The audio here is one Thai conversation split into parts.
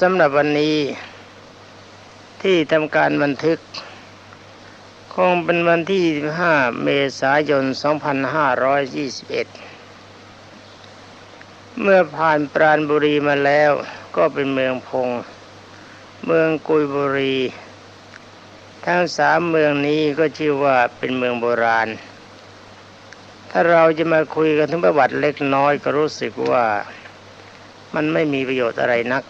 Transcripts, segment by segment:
สำหรับวันนี้ที่ทำการบันทึก คงเป็นวันที่ 5 เมษายน 2521 เมื่อผ่านปราณบุรีมาแล้วก็เป็นเมืองพง เมืองกุยบุรี ทั้งสามเมืองนี้ก็ชื่อว่าเป็นเมืองโบราณ ถ้าเราจะมาคุยกันถึงประวัติเล็กน้อยก็รู้สึกว่า มันไม่มีประโยชน์อะไรนัก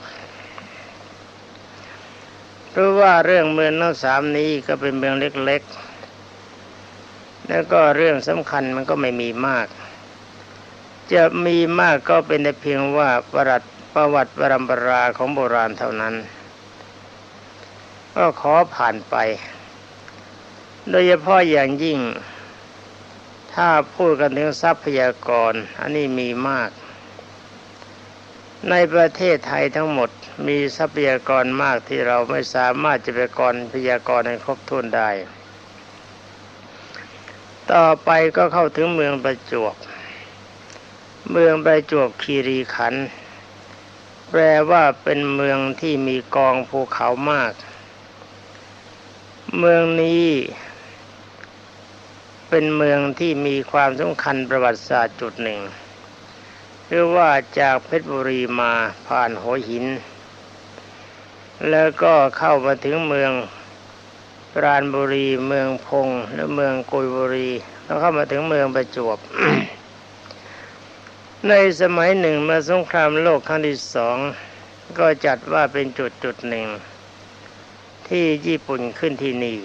เพราะว่าเรื่องเมืองทั้งสามนี้ก็เป็นเมืองเล็กๆ แล้วก็เรื่องสำคัญมันก็ไม่มีมาก จะมีมากก็เป็นแต่เพียงว่าประวัติประวัติปรำปราของโบราณเท่านั้น ก็ขอผ่านไป โดยเฉพาะอย่างยิ่ง ถ้าพูดกันถึงทรัพยากร อันนี้มีมาก ในประเทศไทยทั้งหมดมีทรัพยากรมากที่เราไม่สามารถจะไปกรพยากรให้ครบถ้วนได้ ต่อไปก็เข้าถึงเมืองประจวบ เมืองประจวบคีรีขันธ์แปลว่าเป็นเมืองที่มีกองภูเขามาก เมืองนี้เป็นเมืองที่มีความสำคัญประวัติศาสตร์จุดหนึ่ง หรือว่าจากเพชรบุรีมาผ่านหัวหิน แล้วก็เข้ามาถึงเมืองปราณบุรี เมืองพงและเมืองกุยบุรี แล้วเข้ามาถึงเมืองประจวบ ในสมัยหนึ่งเมื่อสงครามโลกครั้งที่สองก็จัดว่าเป็นจุดจุดหนึ่ง ที่ญี่ปุ่นขึ้นที่นี่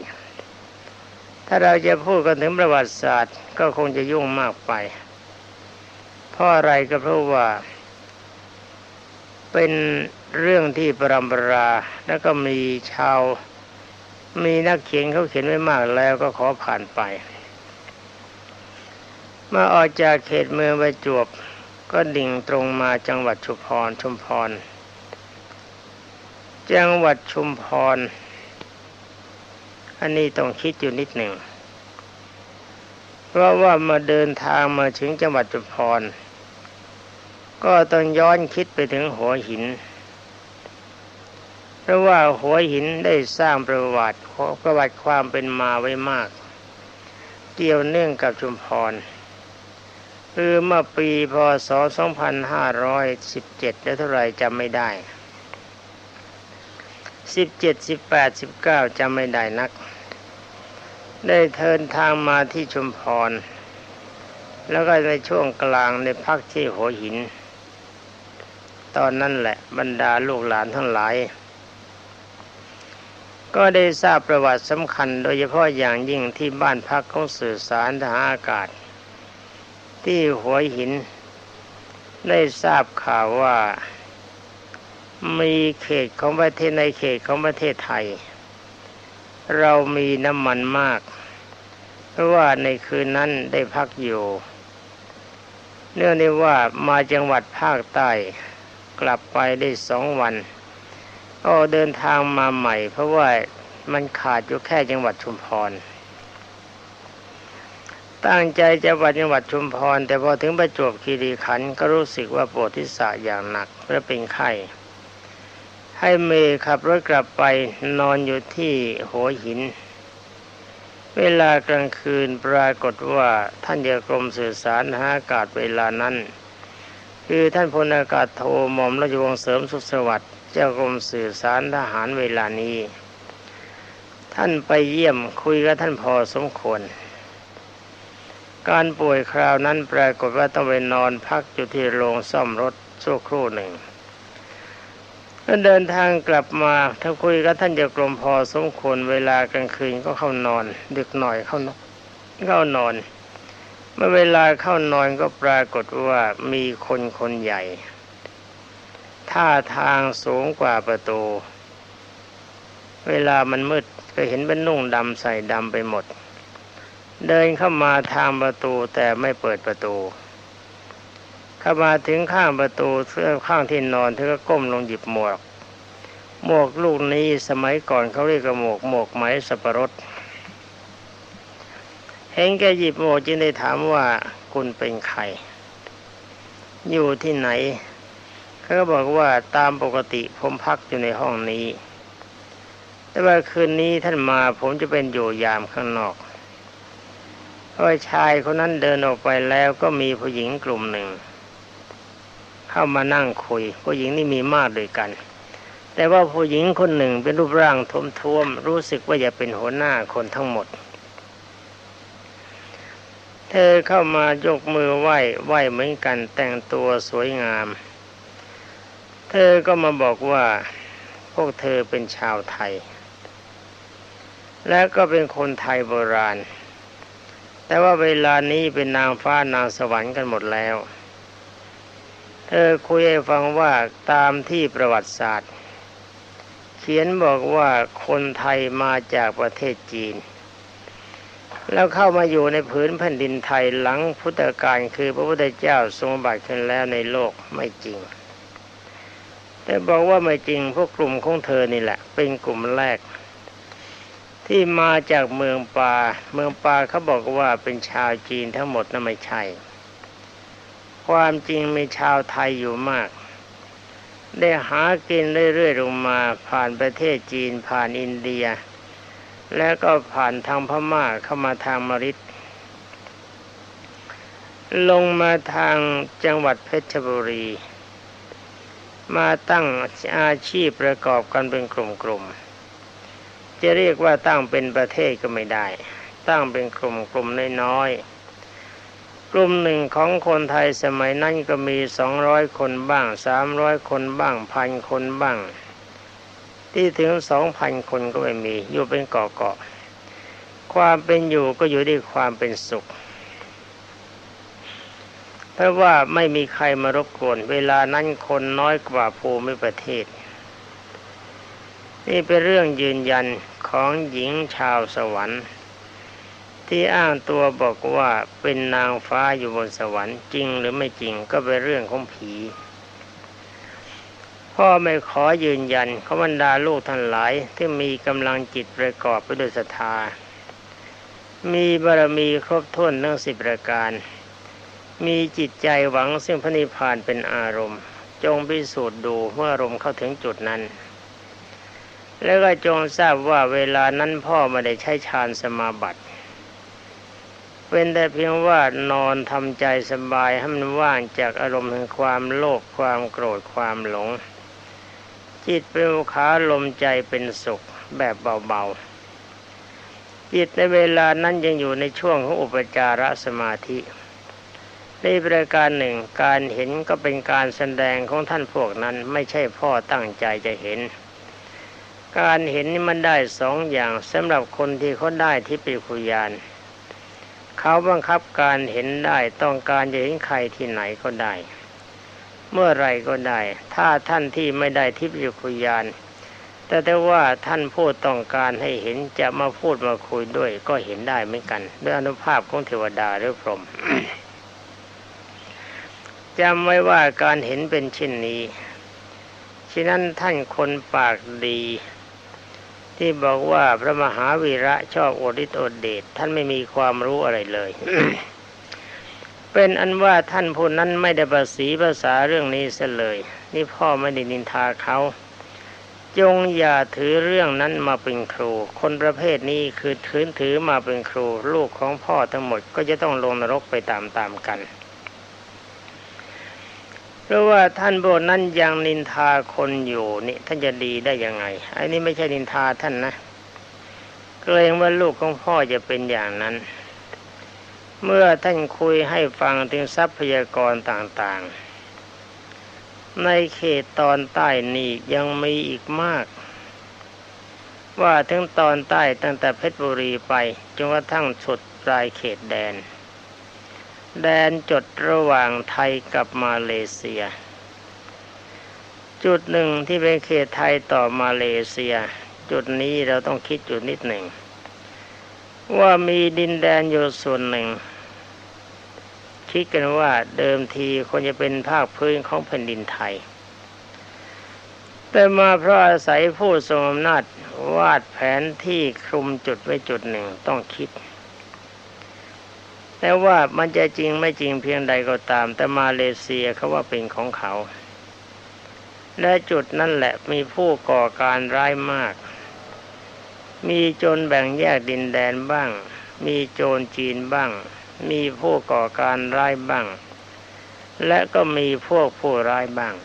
ถ้าเราจะพูดกันถึงประวัติศาสตร์ ก็คงจะยุ่งมากไป เพราะอะไรก็เพราะว่า เป็นเรื่องที่ปรำปราแล้วก็มีชาว มีนักเขียนเขาเขียนไว้มากแล้วก็ขอผ่านไป เมื่อออกจากเขตเมืองประจวบ ก็ดิ่งตรงมาจังหวัดชุมพรชุมพร จังหวัดชุมพร อันนี้ต้องคิดอยู่นิดหนึ่ง เพราะว่ามาเดินทางมาถึงจังหวัดชุมพร ก็ต้องย้อนคิดไปถึงหัวหิน เพราะว่าหัวหินได้สร้างประวัติประวัติความเป็นมาไว้มาก เกี่ยวเนื่องกับชุมพรคือเมื่อปีพศ 2517 แล้วเท่าไรจำไม่ได้ 17 18 19จำไม่ได้นัก ได้เทินทางมาที่ชุมพร แล้วก็ในช่วงกลางในพักที่หัวหิน ตอนนั้นแหละบรรดาลูกหลานทั้งหลาย ก็ได้ทราบประวัติสำคัญ โดยเฉพาะอย่างยิ่งที่บ้านพักของสื่อสารทหารอากาศ ที่หัวหิน ได้ทราบข่าวว่า มีเขตของประเทศในเขตของประเทศไทย เรามีน้ำมันมาก เพราะว่าในคืนนั้นได้พักอยู่เนื่องในว่ามาจังหวัดภาคใต้ กลับไปได้สองวันก็เดินทางมาใหม่ เพราะว่ามันขาดอยู่แค่จังหวัดชุมพร ตั้งใจจะไปจังหวัดชุมพร แต่พอถึงประจวบคีรีขันธ์ก็รู้สึกว่าปวดทิศะอย่างหนักและเป็นไข้ให้เมย์ขับรถกลับไปนอนอยู่ที่หัวหิน เวลากลางคืนปรากฏว่าท่านเดียกรมสื่อสารหาอากาศเวลานั้น คือท่านพลอากาศโทหม่อมราชวงศ์เสริมสุขสวัสดิ์เจ้ากรมสื่อสารทหารเวลานี้ ท่านไปเยี่ยมคุยกับท่านพอสมควร การป่วยคราวนั้นปรากฏว่าต้องไปนอนพักอยู่ที่โรงซ่อมรถชั่วครู่หนึ่งเดินทางกลับมาถ้าคุยกับท่านเจ้ากรมพอสมควรเวลากลางคืนก็เข้านอน ดึกหน่อยเข้านอนเข้านอน เมื่อเวลาเข้านอนก็ปรากฏว่ามีคนคนใหญ่ ท่าทางสูงกว่าประตู เวลามันมืดก็เห็นเป็นนุ่งดำใส่ดำไปหมด เดินเข้ามาทางประตูแต่ไม่เปิดประตู เข้ามาถึงข้างประตูเสื้อข้างที่นอนเธอก็ก้มลงหยิบหมวก หมวกลูกนี้สมัยก่อนเขาเรียกว่าหมวกหมวกไหมสับปะรด เห็นแกหยิบหมวกจึงได้ถามว่าคุณเป็นใคร อยู่ที่ไหนเขาก็บอกว่าตามปกติผมพักอยู่ในห้องนี้ แต่ว่าคืนนี้ท่านมาผมจะเป็นอยู่ยามข้างนอกเพราะชายคนนั้นเดินออกไปแล้วก็มีผู้หญิงกลุ่มหนึ่ง เข้ามานั่งคุย ผู้หญิงนี่มีมากด้วยกัน แต่ว่าผู้หญิงคนหนึ่งเป็นรูปร่างท้วมๆรู้สึกว่าจะเป็นหัวหน้าคนทั้งหมด ธอเข้ามายกมือไหว้ไหว้เหมือนกันแต่งตัวสวยงาม เธอก็มาบอกว่า พวกเธอเป็นชาวไทย และก็เป็นคนไทยโบราณ แต่ว่าเวลานี้เป็นนางฟ้านางสวรรค์กันหมดแล้ว เธอคุยให้ฟังว่าตามที่ประวัติศาสตร์ เขียนบอกว่าคนไทยมาจากประเทศจีน แล้วเข้ามาอยู่ในผืนแผ่นดินไทยหลังพุทธกาลคือพระพุทธเจ้าทรงบัติขึ้นแล้วในโลกไม่จริง แต่บอกว่าไม่จริงพวกกลุ่มของเธอนี่แหละ เป็นกลุ่มแรก ที่มาจากเมืองปาเมืองปาเขาบอกว่าเป็นชาวจีนทั้งหมดนั่นไม่ใช่ ความจริงมีชาวไทยอยู่มาก ได้หากินเรื่อยๆลงมาผ่านประเทศจีนผ่านอินเดีย แล้วก็ผ่านทางพม่าเข้ามาทางมริดลงมาทางจังหวัดเพชรบุรี มาตั้งอาชีพประกอบกันเป็นกลุ่มๆจะเรียกว่าตั้งเป็นประเทศก็ไม่ได้ ตั้งเป็นกลุ่มกลุ่มน้อยๆกลุ่มหนึ่งของคนไทยสมัยนั้นก็มีสองร้อยคนบ้างสามร้อยคนบ้างพันคนบ้าง ที่ถึงสองพันคนก็ไม่มี อยู่เป็นเกาะๆความเป็นอยู่ก็อยู่ด้วยความเป็นสุข เพราะว่าไม่มีใครมารบกวน เวลานั้นคนน้อยกว่าภูมิประเทศ นี่เป็นเรื่องยืนยันของหญิงชาวสวรรค์ ที่อ้างตัวบอกว่าเป็นนางฟ้าอยู่บนสวรรค์จริงหรือไม่จริงก็เป็นเรื่องของผี พ่อไม่ขอยืนยันเขาบรรดาลูกท่านหลายที่มีกำลังจิตประกอบไปด้วยศรัทธา มีบารมีครบถ้วนทั้งสิบประการ มีจิตใจหวังซึ่งพระนิพพานเป็นอารมณ์ จงพิสูจน์ดูเมื่ออารมณ์เข้าถึงจุดนั้น แล้วก็จงทราบว่าเวลานั้นพ่อไม่ได้ใช้ฌานสมาบัติเป็นแต่เพียงว่านอนทำใจสบายให้มันว่างจากอารมณ์แห่งความโลภความโกรธความหลง จิตเป็นขาลมใจเป็นสุขแบบเบาๆ จิตในเวลานั้นยังอยู่ในช่วงของอุปจารสมาธิในประการหนึ่งการเห็นก็เป็นการแสดงของท่านพวกนั้นไม่ใช่พ่อตั้งใจจะเห็น การเห็นนี่มันได้สองอย่างสำหรับคนที่เขาได้ที่ปิคุยานเขาบังคับการเห็นได้ต้องการจะเห็นใครที่ไหนก็ได้ เมื่อไรก็ได้ ถ้าท่านที่ไม่ได้ทิพยคุยาน แต่แต่ว่าท่านพูดต้องการให้เห็นจะมาพูดมาคุยด้วย ก็เห็นได้เหมือนกัน ด้วยอนุภาพของเทวดาหรือพรหมจำไว้ว่าการเห็นเป็นเช่นนี้ฉะนั้นท่านคนปากดี ที่บอกว่าพระมหาวีระชอบโอริโอเดชท่านไม่มีความรู้อะไรเลย เป็นอันว่าท่านผู้นั้นไม่ได้ภาษีภาษาเรื่องนี้เสเลย นี่พ่อไม่ได้นินทาเขาจงอย่าถือเรื่องนั้นมาเป็นครู คนประเภทนี้คือถือถือมาเป็นครู ลูกของพ่อทั้งหมดก็จะต้องลงนรกไปตามๆกันเพราะว่าท่านพวกนั้นยังนินทาคนอยู่นี่ท่านจะดีได้ยังไงไอันนี้ไม่ใช่นินทาท่านนะเกรงว่าลูกของพ่อจะเป็นอย่างนั้น เมื่อท่านคุยให้ฟังถึงทรัพยากรต่างๆ ในเขตตอนใต้นี่ยังมีอีกมาก ว่าถึงตอนใต้ตั้งแต่เพชรบุรีไปจนกระทั่งสุดปลายเขตแดน แดนจดระหว่างไทยกับมาเลเซีย จุดหนึ่งที่เป็นเขตไทยต่อมาเลเซีย จุดนี้เราต้องคิดอยู่นิดหนึ่ง ว่ามีดินแดนอยู่ส่วนหนึ่ง คิดกันว่าเดิมทีควรจะเป็นภาคพื้นของแผ่นดินไทย แต่มาเพราะอาศัยผู้ทรงอำนาจวาดแผนที่คลุมจุดไว้จุดหนึ่งต้องคิด แต่ว่ามันจะจริงไม่จริงเพียงใดก็ตาม แต่มาเลเซียเขาว่าเป็นของเขา และจุดนั่นแหละมีผู้ก่อการร้ายมาก มีโจรแบ่งแยกดินแดนบ้าง มีโจรจีนบ้าง มีผู้ก่อการร้ายบ้าง และก็มีพวกผู้ร้ายบ้าง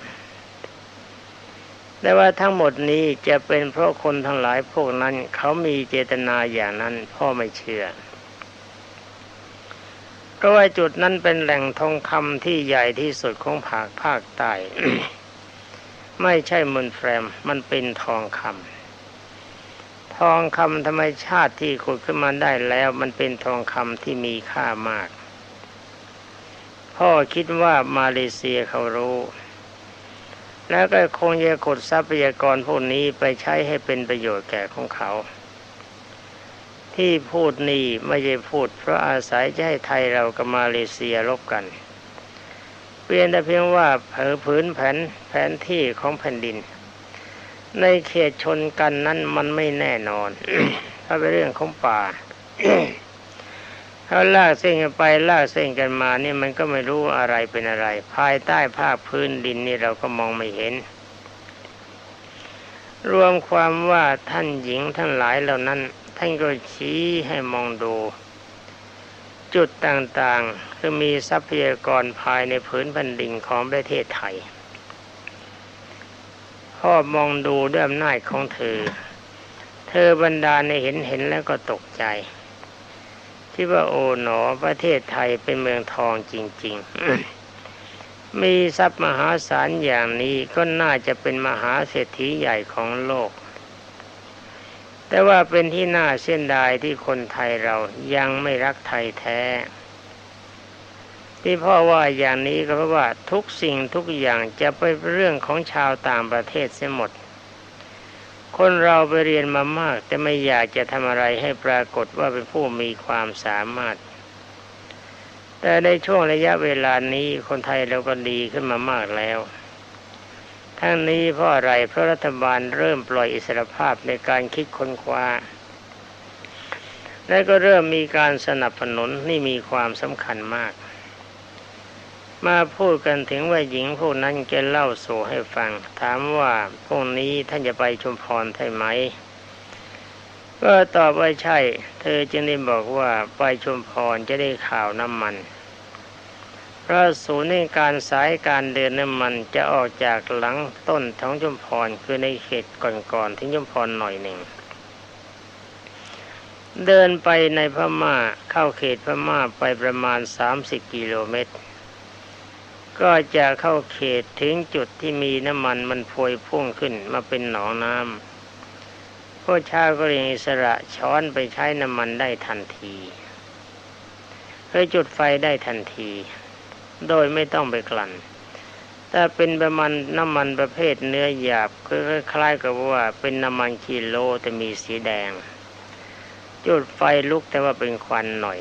แต่ว่าทั้งหมดนี้จะเป็นเพราะคนทั้งหลายพวกนั้นเขามีเจตนาอย่างนั้นพ่อไม่เชื่อเพราะว่าจุดนั้นเป็นแหล่งทองคำที่ใหญ่ที่สุดของภาคภาคใต้ไม่ใช่มุนแฟรมมันเป็นทองคำ ทองคำธรรมชาติที่ขุดขึ้นมาได้แล้ว มันเป็นทองคำที่มีค่ามาก พ่อคิดว่ามาเลเซียเขารู้ แล้วก็คงจะกดทรัพยากรพวกนี้ไปใช้ให้เป็นประโยชน์แก่ของเขา ที่พูดนี่ไม่ใช่พูด เพราะอาศัยจะให้ไทยเรากับมาเลเซียรบกันเพียงแต่เพียงว่าเผอผืนแผนแผนที่ของแผ่นดิน ในเขตชนกันนั้นมันไม่แน่นอน ถ้าเป็นเรื่องของป่าถ้าลากเส้นกันไปลากเส้นกันมานี่มันก็ไม่รู้อะไรเป็นอะไร ภายใต้ภาคพื้นดินนี่เราก็มองไม่เห็น รวมความว่าท่านหญิงทั้งหลายเหล่านั้น ท่านก็ชี้ให้มองดู จุดต่างๆ คือมีทรัพยากรภายในผืนแผ่นดินของประเทศไทย พ่อมองดูด้วยอำนาจของเธอ เธอบรรดาในเห็นเห็นแล้วก็ตกใจ ที่ว่าโอ๋หนอประเทศไทยเป็นเมืองทองจริง ๆ มีทรัพย์มหาศาลอย่างนี้ก็น่าจะเป็นมหาเศรษฐีใหญ่ของโลก แต่ว่าเป็นที่น่าเส้นดายที่คนไทยเรายังไม่รักไทยแท้ ที่พ่อว่าอย่างนี้ก็เพราะว่าทุกสิ่งทุกอย่างจะไปเรื่องของชาวต่างประเทศเสียหมด คนเราไปเรียนมามาก แต่ไม่อยากจะทำอะไรให้ปรากฏว่าเป็นผู้มีความสามารถ แต่ในช่วงระยะเวลานี้คนไทยเราก็ดีขึ้นมามากแล้ว ทั้งนี้เพราะอะไรเพราะรัฐบาลเริ่มปล่อยอิสรภาพในการคิดค้นคว้าและก็เริ่มมีการสนับสนุนนี่มีความสำคัญมาก มาพูดกันถึงว่าหญิงพวกนั้นแกเล่าสู่ให้ฟัง ถามว่าพวกนี้ท่านจะไปชุมพรใช่ไหมก็ตอบว่าใช่ เธอจึงได้บอกว่าไปชุมพรจะได้ข่าวน้ำมัน เพราะศูนย์ในการสายการเดินน้ำมันจะออกจากหลังต้นท้องจุมพรคือในเขตก่อนๆที่จุมพรหน่อยหนึ่ง เดินไปในพม่าเข้าเขตพม่าไปประมาณ 30 กิโลเมตร ก็จะเข้าเขตถึงจุดที่มีน้ำมันมันพวยพุ่งขึ้นมาเป็นหนองน้ำพวกชาวกรีอิสระช้อนไปใช้น้ำมันได้ทันทีเพื่อจุดไฟได้ทันที โดยไม่ต้องไปกลั่นแต่เป็นประมาณน้ำมันประเภทเนื้อหยาบคือคล้ายกับว่าเป็นน้ำมันกิโลแต่มีสีแดง จุดไฟลุกแต่ว่าเป็นควันหน่อย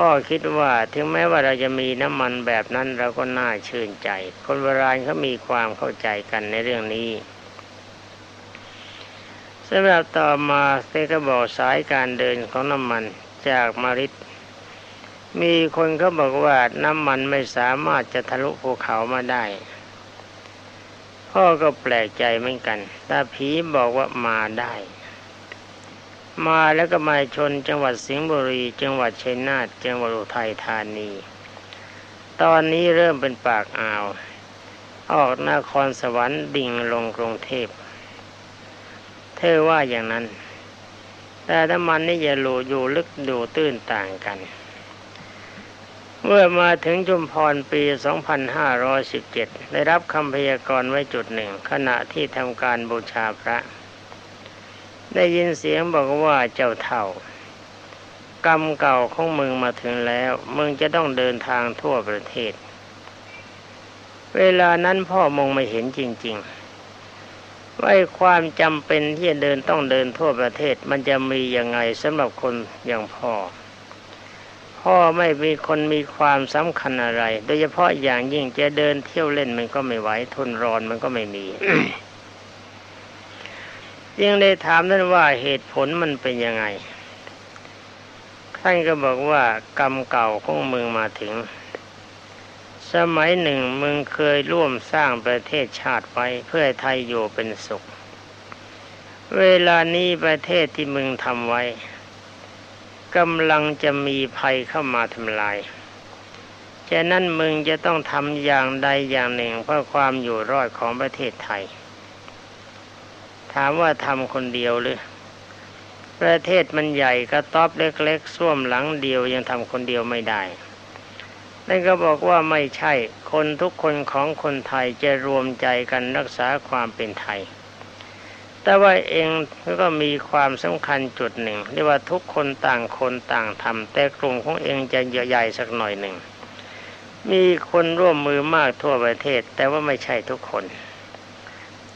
พ่อคิดว่าถึงแม้ว่าเราจะมีน้ำมันแบบนั้นเราก็น่าชื่นใจ คนโบราณเขามีความเข้าใจกันในเรื่องนี้สำหรับต่อมาเตก็บอกสายการเดินของน้ำมันจากมาริดมีคนเขาบอกว่าน้ำมันไม่สามารถจะทะลุภูเขามาได้ พ่อก็แปลกใจเหมือนกันแต่ผีบอกว่ามาได้ มาแล้วก็มาชนจังหวัดสิงห์บุรี จังหวัดชัยนาทจังหวัดอุทัยธานี ตอนนี้เริ่มเป็นปากอ่าว ออกนครสวรรค์ดิ่งลงกรุงเทพเธอว่าอย่างนั้น แต่น้ำมันนี่อย่าหลูอยู่ลึกดูตื้นต่างกัน เมื่อมาถึงจุมพรปี 2517 ได้รับคำพยากรณ์ไว้จุดหนึ่ง ขณะที่ทำการบูชาพระ ได้ยินเสียงบอกว่าเจ้าเท่ากรรมเก่าของมึงมาถึงแล้ว มึงจะต้องเดินทางทั่วประเทศ เวลานั้นพ่อมองไม่เห็นจริง ๆ ว่าความจำเป็นที่จะเดินต้องเดินทั่วประเทศ มันจะมียังไงสำหรับคนอย่างพ่อ พ่อไม่มีคนมีความสำคัญอะไร โดยเฉพาะอย่างยิ่งจะเดินเที่ยวเล่นมันก็ไม่ไหวทนร้อนมันก็ไม่มี ยังได้ถามท่านว่าเหตุผลมันเป็นยังไง ท่านก็บอกว่ากรรมเก่าของมึงมาถึง สมัยหนึ่งมึงเคยร่วมสร้างประเทศชาติไว้เพื่อไทยอยู่เป็นสุข เวลานี้ประเทศที่มึงทำไว้กำลังจะมีภัยเข้ามาทำลายฉะนั้นมึงจะต้องทำอย่างใดอย่างหนึ่งเพื่อความอยู่รอดของประเทศไทยามว่าทำคนเดียวหรือ ประเทศมันใหญ่กระต๊อบเล็กๆส้วมหลังเดียวยังทำคนเดียวไม่ได้นั่นก็บอกว่าไม่ใช่คนทุกคนของคนไทยจะรวมใจกันรักษาความเป็นไทย แต่ว่าเองก็มีความสำคัญจุดหนึ่งเรียกว่าทุกคนต่างคนต่างทำแต่กลุ่มของเองจะใหญ่สักหน่อยหนึ่ง มีคนร่วมมือมากทั่วประเทศ แต่ว่าไม่ใช่ทุกคน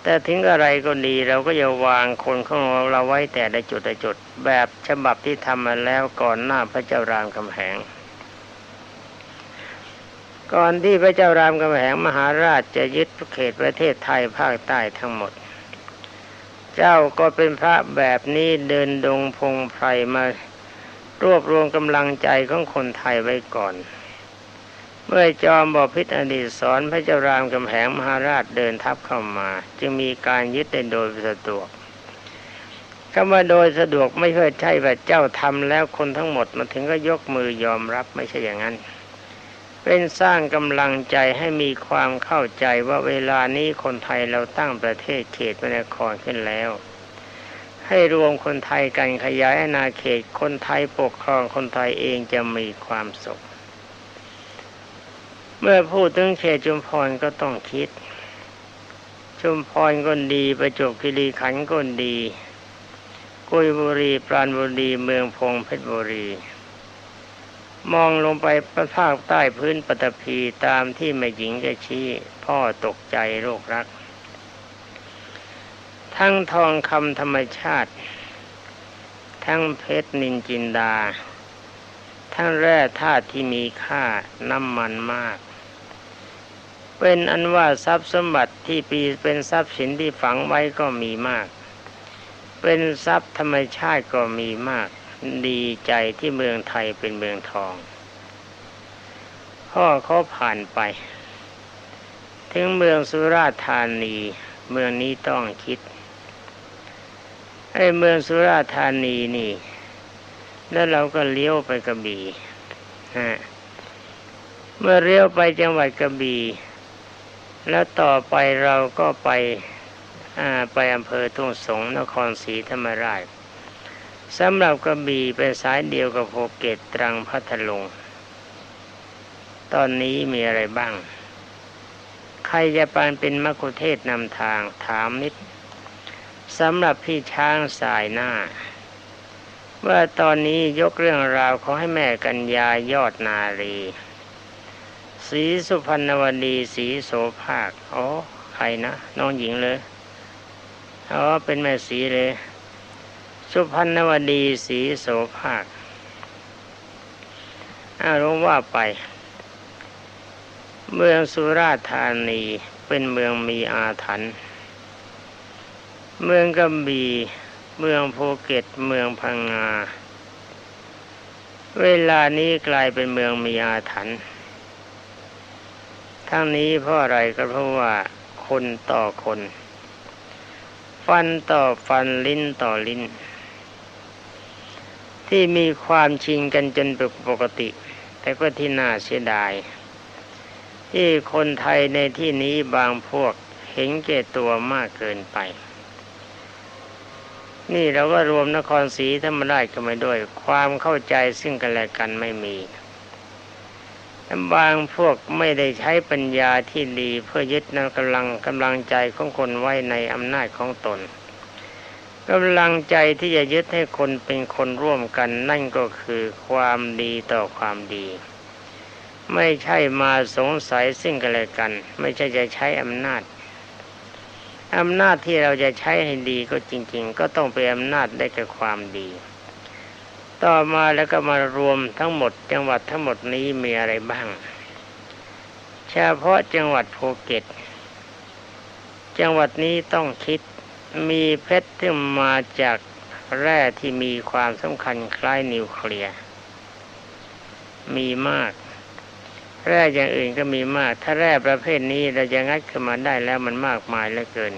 แต่ถึงอะไรก็ดีเราก็จะวางคนของเราไว้แต่ละจุดละจุด แบบฉบับที่ทำมาแล้วก่อนหน้าพระเจ้ารามคำแหง ก่อนที่พระเจ้ารามกำแหงมหาราชจะยึดเขตประเทศไทยภาคใต้ทั้งหมด เจ้าก็เป็นพระแบบนี้เดินดงพงไพรมารวบรวมกำลังใจของคนไทยไว้ก่อน เมื่อจอมบอพิษอดีตสอนพระเจ้ารามกำแหงมหาราชเดินทัพเข้ามา จึงมีการยึดได้โดยสะดวกคำว่าโดยสะดวกไม่เคยใช่แบบเจ้าทำแล้วคนทั้งหมดมาถึงก็ยกมือยอมรับไม่ใช่อย่างนั้น เป็นสร้างกำลังใจให้มีความเข้าใจว่าเวลานี้คนไทยเราตั้งประเทศเขตพระนครขึ้นแล้ว ให้รวมคนไทยกันขยายอาณาเขตคนไทยปกครองคนไทยเองจะมีความสุข เมื่อพูดถึงเขตจุมพรก็ต้องคิด ชุมพรก็ดีประจวบคีรีขันธ์ก็ดีกุยบุรีปราณบุรีเมืองพงเพชรบุรี มองลงไปประภาคใต้พื้นปฐพีตามที่แม่หญิงจะชี้ พ่อตกใจโรครัก ทั้งทองคำธรรมชาติ ทั้งเพชรนินจินดา ทั้งแร่ธาตุที่มีค่าน้ำมันมาก เป็นอันว่าทรัพย์สมบัติที่ปีเป็นทรัพย์สินที่ฝังไว้ก็มีมาก เป็นทรัพย์ธรรมชาติก็มีมาก ดีใจที่เมืองไทยเป็นเมืองทอง พ่อเขาผ่านไป ถึงเมืองสุราษฎร์ธานี เมืองนี้ต้องคิดไอ้เมืองสุราษฎร์ธานีนี่ แล้วเราก็เลี้ยวไปกระบี่ฮะเมื่อเลี้ยวไปจังหวัดกระบี่ แล้วต่อไปเราก็ไปไปอำเภอทุ่งสงนครศรีธรรมราชสำหรับกระบี่เป็นสายเดียวกับภูเก็ตตรังพัทลุง ตอนนี้มีอะไรบ้าง ใครจะปานเป็นมะคุเทศนำทางถามนิดสำหรับพี่ช้างสายหน้า ว่าตอนนี้ยกเรื่องราวขอให้แม่กัญญายอดนารี สีสุพรรณวดีสีโสภาคอ๋อใครนะน้องหญิงเลยอ๋อเป็นแม่สีเลย สุพรรณวดีศรีโสภาคอารู้ว่าไป เมืองสุราษฎร์ธานีเป็นเมืองมีอาถรรพ์เมืองกำบี่เมืองภูเก็ตเมืองพังงา เวลานี้กลายเป็นเมืองมีอาถรรพ์ ทั้งนี้เพราะอะไรก็เพราะว่าคนต่อคน ฟันต่อฟันลิ้นต่อลิ้น ที่มีความชิงกันจนเป็นปกติ แต่ก็ที่น่าเสียดาย ที่คนไทยในที่นี้บางพวกเห็นแก่ตัวมากเกินไป นี่เราก็รวมนครศรีธรรมราชกันไปด้วย ความเข้าใจซึ่งกันและกันไม่มี บางพวกไม่ได้ใช้ปัญญาที่ดีเพื่อยึดนำกำลังกำลังใจของคนไว้ในอำนาจของตนกำลังใจที่จะยึดให้คนเป็นคนร่วมกันนั่นก็คือความดีต่อความดี ไม่ใช่มาสงสัยซึ่งกันและกัน ไม่ใช่จะใช้อำนาจอำนาจที่เราจะใช้ให้ดีก็จริง ๆ ก็ต้องเป็นอำนาจได้กับความดี ต่อมาแล้วก็มารวมทั้งหมด จังหวัดทั้งหมดนี้มีอะไรบ้าง เฉพาะจังหวัดภูเก็ต จังหวัดนี้ต้องคิดมีเพชรที่มาจากแร่ที่มีความสำคัญคล้ายนิวเคลียร์มีมาก แร่อย่างอื่นก็มีมาก ถ้าแร่ประเภทนี้เราจะงัดขึ้นมาได้แล้วมันมากมายเหลือเกิน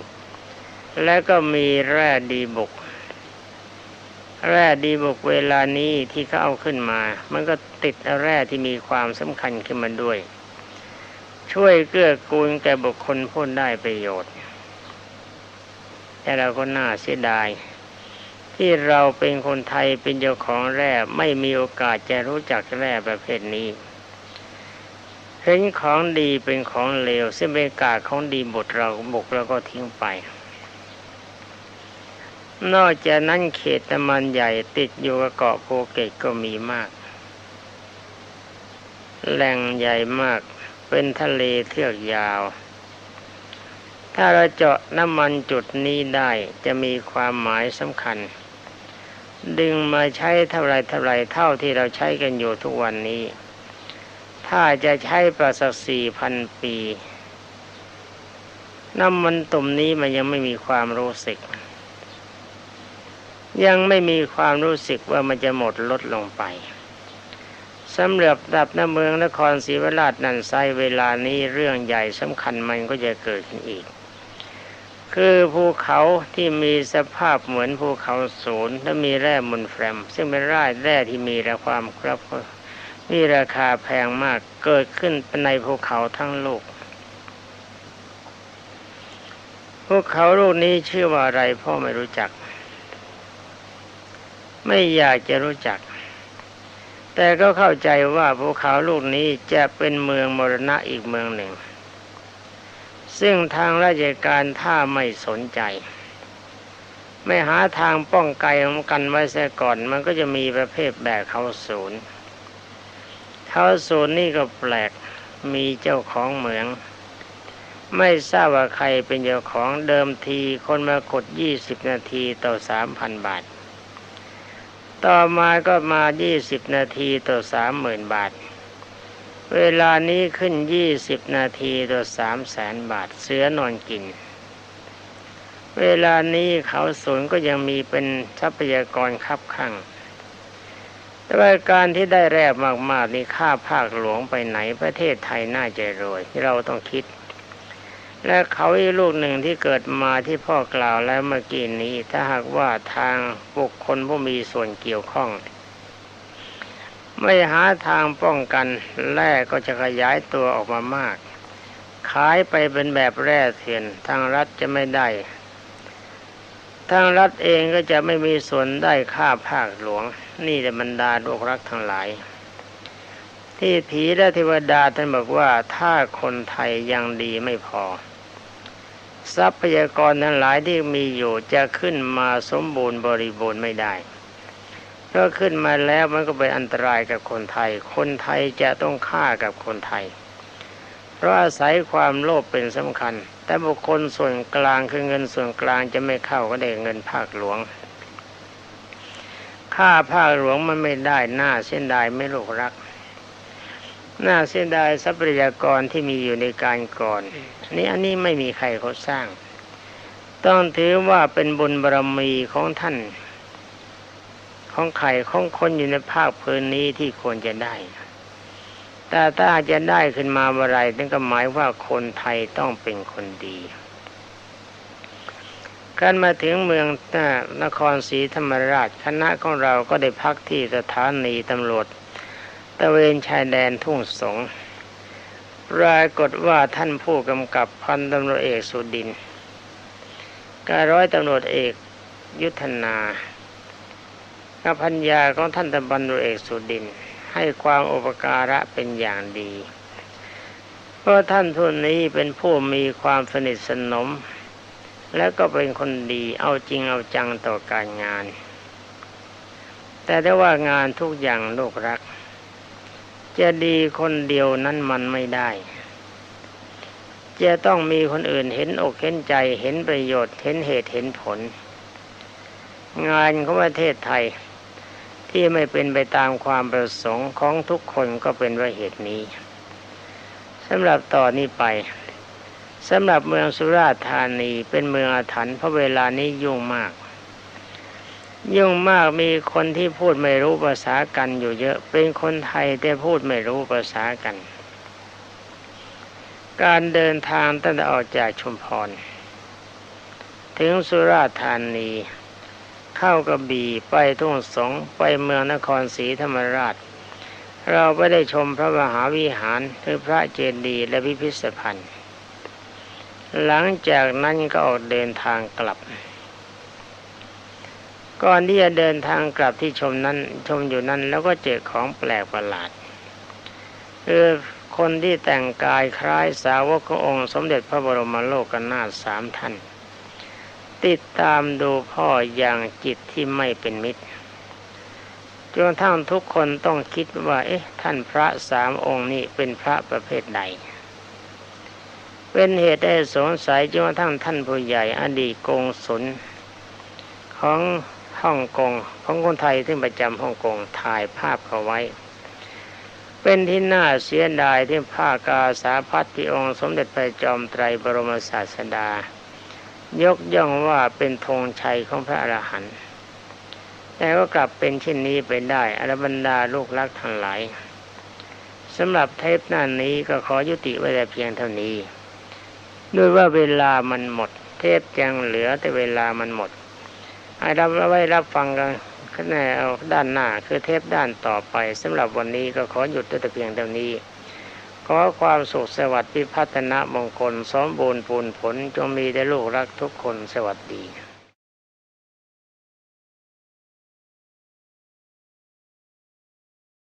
แล้วก็มีแร่ดีบุก แร่ดีบุกเวลานี้ที่เขาเอาขึ้นมา มันก็ติดแร่ที่มีความสำคัญขึ้นมาด้วย ช่วยเกื้อกูลแก่บุคคลพ้นได้ประโยชน์ แต่เราก็น่าเสียดาย ที่เราเป็นคนไทยเป็นเจ้าของแร่ไม่มีโอกาสจะรู้จักแร่ประเภทนี้เห็นของดีเป็นของเลวซึ่งเป็นกาของดีบทเราบกแล้วก็ทิ้งไป นอกจากนั้นเขตตะมันใหญ่ติดอยู่กับเกาะโพเกตก็มีมาก แหล่งใหญ่มาก เป็นทะเลเทือกยาว ถ้าเราเจาะน้ำมันจุดนี้ได้จะมีความหมายสำคัญ ดึงมาใช้เท่าไรเท่าไรเท่าที่เราใช้กันอยู่ทุกวันนี้ ถ้าจะใช้ประสักสี่พันปี น้ำมันตุ่มนี้มันยังไม่มีความรู้สึก ยังไม่มีความรู้สึกว่ามันจะหมดลดลงไปสำหรับดับน้ำเมืองนครศรีวราชนันไซเวลานี้เรื่องใหญ่สำคัญมันก็จะเกิดขึ้นอีก คือภูเขาที่มีสภาพเหมือนภูเขาศูนย์และมีแร่มุนแฟรม ซึ่งเป็นแร่แร่ที่มีระความครับมีราคาแพงมากเกิดขึ้นในภูเขาทั้งโลกภูเขาลูกนี้ชื่อว่าอะไรพ่อไม่รู้จัก ไม่อยากจะรู้จัก แต่ก็เข้าใจว่าภูเขาลูกนี้จะเป็นเมืองมรณะอีกเมืองหนึ่ง ซึ่งทางราชการถ้าไม่สนใจ ไม่หาทางป้องกันไว้เสียก่อนมันก็จะมีประเภทแบกเขาศูนย์เขาศูนย์นี่ก็แปลกมีเจ้าของเหมือง ไม่ทราบว่าใครเป็นเจ้าของเดิมทีคนมากดยี่สิบนาทีต่อสามพันบาท ต่อมาก็มายี่สิบนาทีต่อสามหมื่นบาท เวลานี้ขึ้นยี่สิบนาทีต่อสามแสนบาทเสือนอนกิน เวลานี้เขาศูนก็ยังมีเป็นทรัพยากรคับข้างแต่ว่าการที่ได้แรบมากๆนี่ค่าภาคหลวงไปไหนประเทศไทยน่าจะรวย เราต้องคิด และเขาอีกลูกหนึ่งที่เกิดมาที่พ่อกล่าวแล้วเมื่อกี้นี้ ถ้าหากว่าทางบุคคลผู้มีส่วนเกี่ยวข้อง ไม่หาทางป้องกันแร่ก็จะขยายตัวออกมามาก ขายไปเป็นแบบแร่เถื่อนทางรัฐจะไม่ได้ ทางรัฐเองก็จะไม่มีส่วนได้ค่าภาคหลวง นี่แหละบรรดาโลกรักทั้งหลายที่ผีและเทวดาท่านบอกว่าถ้าคนไทยยังดีไม่พอ ทรัพยากรทั้งหลายที่มีอยู่จะขึ้นมาสมบูรณ์บริบูรณ์ไม่ได้เพราะขึ้นมาแล้วมันก็เป็นอันตรายกับคนไทย คนไทยจะต้องฆ่ากับคนไทย เพราะอาศัยความโลภเป็นสำคัญ แต่บุคคลส่วนกลางคือเงินส่วนกลางจะไม่เข้าก็ได้เงินภาคหลวง ค่าผ้าหลวงมันไม่ได้หน้าเส้นดายไม่ลูกรัก น้าเส้นดายทรัพยากรที่มีอยู่ในการก่อนนี่อันนี้ไม่มีใครเขาสร้าง ต้องถือว่าเป็นบุญบารมีของท่าน ของไข่ของคนอยู่ในภาคพื้นนี้ที่ควรจะได้แต่ถ้าจะได้ขึ้นมาเมื่อไรนั่นก็หมายว่าคนไทยต้องเป็นคนดีการมาถึงเมืองนครศรีธรรมราชคณะของเราก็ได้พักที่สถานีตำรวจตะเวนชายแดนทุ่งสงปรากฏว่าท่านผู้กำกับพันตำรวจเอกสุดินการร้อยตำรวจเอกยุทธนากับพัญญาของท่านตำรวจเอกสุดิน ให้ความอุปการะเป็นอย่างดี เพราะท่านทุนนี้เป็นผู้มีความสนิทสนม แล้วก็เป็นคนดีเอาจริงเอาจังต่อการงาน แต่ได้ว่างานทุกอย่างลูกรัก จะดีคนเดียวนั้นมันไม่ได้ จะต้องมีคนอื่นเห็นอกเห็นใจเห็นประโยชน์เห็นเหตุเห็นผล งานของประเทศไทยที่ไม่เป็นไปตามความประสงค์ของทุกคนก็เป็นว่าเหตุนี้สำหรับต่อนนี้ไปสำหรับเมืองสุราษฎร์ธานีเป็นเมืองอาถรรพ์เพราะเวลานี้ยุ่งมาก ยุ่งมากมีคนที่พูดไม่รู้ภาษากันอยู่เยอะ เป็นคนไทยแต่พูดไม่รู้ภาษากัน การเดินทางตั้งแต่ออกจากชุมพร ถึงสุราษฎร์ธานี เข้ากระบี่ไปทุ่งสงไปเมืองนครศรีธรรมราช เราไปได้ชมพระมหาวิหารคือพระเจดีย์และพิพิธภัณฑ์ หลังจากนั้นก็ออกเดินทางกลับ ก่อนที่จะเดินทางกลับที่ชมนั้นชมอยู่นั้น แล้วก็เจอของแปลกประหลาดคือคนที่แต่งกายคล้ายสาวกององค์สมเด็จพระบรมโลกนาถสามท่าน ติดตามดูพ่ออย่างจิตที่ไม่เป็นมิตรจนทั้งทุกคนต้องคิดว่า เอ๊ะ ท่านพระสามองค์นี้เป็นพระประเภทใด เป็นเหตุให้สงสัยจนทั่งท่านผู้ใหญ่อดีตกงสุลของ ฮ่องกงของคนไทยที่ประจำฮ่องกงถ่ายภาพเขาไว้ เป็นที่น่าเสียดายที่ผ้ากาสาพัดที่องค์สมเด็จพระจอมไตรบรมศาสดา ยกย่องว่าเป็นธงชัยของพระอรหันต์แต่ก็กลับเป็นเช่นนี้ไปได้อรบรรดาลูกรักทั้งหลายสำหรับเทปหน้านี้ก็ขอยุติไว้แต่เพียงเท่านี้ ด้วยว่าเวลามันหมด เทปยังเหลือแต่เวลามันหมด ให้รับไว้รับฟังกันแน่เอาด้านหน้าคือเทปด้านต่อไปสำหรับวันนี้ก็ขอหยุดแต่เพียงเท่านี้ ขอความสุขสวัสดิ์พิพัฒนมงคลสมบูรณ์ปูนผลจงมีได้ลูกรักทุกคนสวัสดี